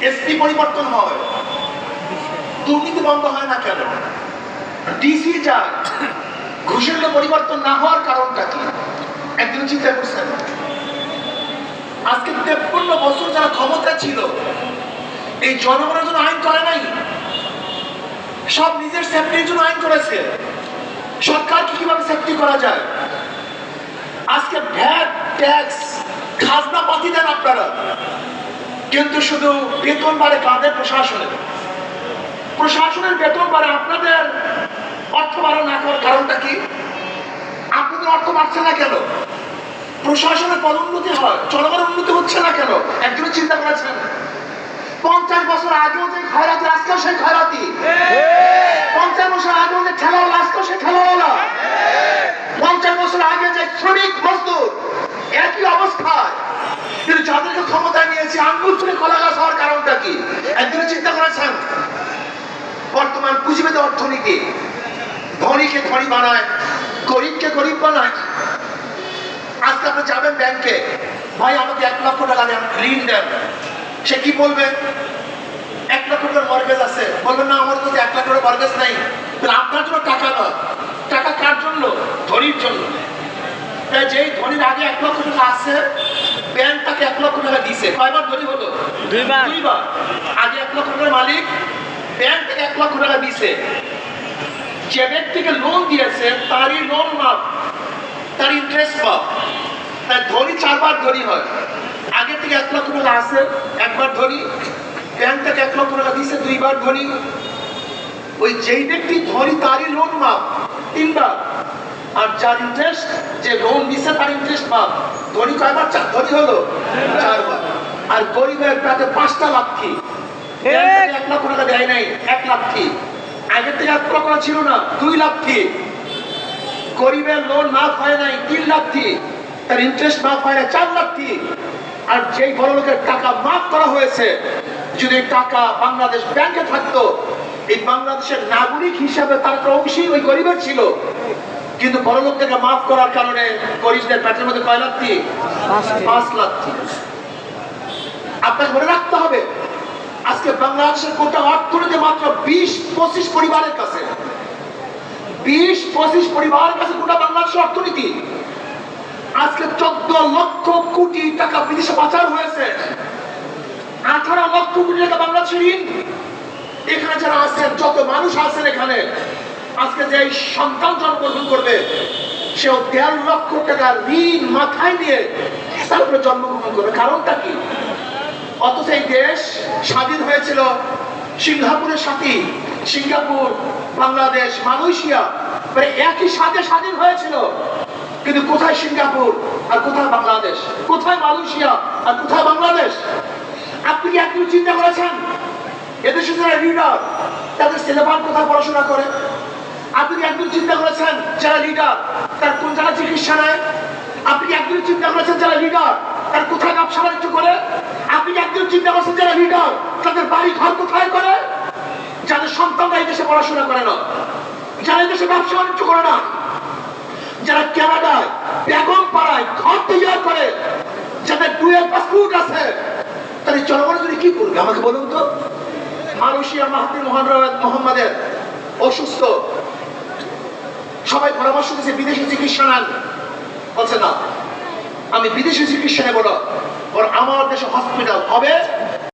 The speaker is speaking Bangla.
এসপি পরিবর্তন হয়। দুর্নীতি বন্ধ হয় না কেন? ডিসি যায় ঘুষের পরিবর্তন না হওয়ার কারণটা কি? একদিন চিন্তা করছেন? আজকে তেপ্পন্ন বছর যারা ক্ষমতা ছিল, এই জনগণের জন্য আইন করে নাই। সব নিজের সেফটির জন্য আইন করেছে সরকারকে কীভাবে সেফটি করা যায়? আজকে ভ্যাট, ট্যাক্স খাজনা পাতি দেন আপনারা। কিন্তু শুধু বেতন বাড়ে কাদের প্রশাসনের? প্রশাসনের বেতন বাড়ে আপনাদের অর্থ বাড়া না করার কারণটা কি? আপনাদের অর্থ বাড়ছে না কেন? প্রশাসনের পদোন্নতি হয় জনগণের উন্নতি হচ্ছে না কেন? একজন চিন্তা করেছেন। পঞ্চাশ বছর আগেও যে খয়রাতি আজকেও সেই খয়রাতি পঞ্চাশ বছর আগেও যে ঠেলাওয়ালা আজকেও সেই ঠেলাওয়ালা পঞ্চাশ বছর আগে যে শ্রমিক মজদুর একই অবস্থায় কিন্তু যাদেরকে ক্ষমতায় নিয়েছে আঙ্গুল তুলে কলা হওয়ার কারণটা কি? একদিন চিন্তা করেছেন? বর্তমান পুঁজিবাদী অর্থনীতি ধনীকে ধনী বানায়, গরিবকে গরিব বানায়। আজকে আপনি যাবেন ব্যাংকে, ভাই আমাকে এক লক্ষ টাকা দেন, ঋণ দেন। সে কি বলবে? এক লক্ষ টাকার মর্গেজ আছে। বলবেন না, আমার কাছে এক লাখ টাকার মর্গেজ নাই। আপনার জন্য টাকা নয়। টাকা কার জন্য? ধনীর জন্য। তাই যেই ধনীর আগে এক লক্ষ টাকা আছে ব্যাংক তাকে এক লক্ষ টাকা দিছে কয়বার ধনী হলো? দুইবার। দুইবার। আগে এক লক্ষ টাকার মালিক ব্যাংক থেকে এক লক্ষ টাকা দিছে যে ব্যক্তিকে লোন দিয়েছে তারই লোন মাপ তার ইন্টারেস্ট পাও তার ধনী চারবার ধনী হয়। আগে থেকে এক লক্ষ টাকা আছে একবার ধনী। ব্যাংক থেকে এক লক্ষ টাকা দিছে দুইবার ধনী। ওই যেই ব্যক্তি ধনী তারই লোন মাপ তিনবার। আর যার ইন্টারেস্ট যে লোন দিছে তার ইন্টারেস্ট মাপ ধনী কয়বার চার ধনী হলো। চারবার আর গরিবের প্রাতে পাঁচটা লাক্ষী কি? এক লাখ টাকা দেয় নাই। এক লাক্ষী আগের থেকে এক টাকা ছিল না। দুই লাক্ষী গরিবের লোন মাফ হয় নাই তিন লাক্ষী তার ইন্টারেস্ট মাফ হয় না চার লাক্ষী আর যেই বড় লোকের টাকা মাফ করা হয়েছে যদি টাকা বাংলাদেশ ব্যাংকে থাকতো এই বাংলাদেশের নাগরিক হিসাবে তার একটা অংশই ওই গরিবের ছিল। কিন্তু বড় লোকদেরকে মাফ করার কারণে গরিবদের পেটের মধ্যে কয় লাক্ষী পাঁচ লাক্ষী আপনাকে মনে রাখতে হবে আজকে বাংলাদেশের গোটা অর্থনীতি মাত্র বিশ পঁচিশ পরিবারের কাছে। বিশ পঁচিশ পরিবারের কাছে গোটা বাংলাদেশের অর্থনীতি। আজকে চোদ্দ লক্ষ কোটি টাকা বিদেশে পাচার হয়েছে। আঠারো লক্ষ কোটি টাকা বাংলাদেশের ঋণ। এখানে যারা আছেন যত মানুষ আছেন এখানে আজকে যে এই সন্তান জন্মগ্রহণ করবে লক্ষ ঋণ মাথায় নিয়ে জন্মগ্রহণ করবে। কারণটা কি? দেশ স্বাধীন হয়েছিল সিঙ্গাপুরের সাথে। সিঙ্গাপুর, বাংলাদেশ, মালয়েশিয়া মানে একই সাথে স্বাধীন হয়েছিল। কিন্তু কোথায় সিঙ্গাপুর আর কোথায় বাংলাদেশ? কোথায় মালয়েশিয়া আর কোথায় বাংলাদেশ? আপনি কি চিন্তা করেছেন? এদেশে যারা লিডার তাদের ছেলেমান কোথায় পড়াশোনা করে? আপনি কি একদিন চিন্তা করেছেন যারা লিডার তার কোন জায়গায় চিকিৎসা নেয়? আপনি কি একদিন চিন্তা করেছেন যারা লিডার তার কোথায় ব্যবসা বাণিজ্য করে? আপনি কি একদিন চিন্তা করেছেন যারা লিডার তাদের বাড়ি ঘর কোথায় করে? যাদের সন্তানরা এই দেশে পড়াশোনা করে না, যারা এই দেশে ব্যবসা বাণিজ্য করে না, যারা কানাডায় বেগম পাড়ায় ঘর তৈরি করে, যাদের ডুয়েল পাসপোর্ট আছে তাহলে জনগণ যদি কি করবে? আমাকে বলুন তো। মালয়েশিয়া মাহাতির মোহাম্মদের অসুস্থ সবাই পরামর্শ দিচ্ছে বিদেশি চিকিৎসা নেন। বলছে না। আমি বিদেশি চিকিৎসা নেব না। আমার দেশে হসপিটাল হবে।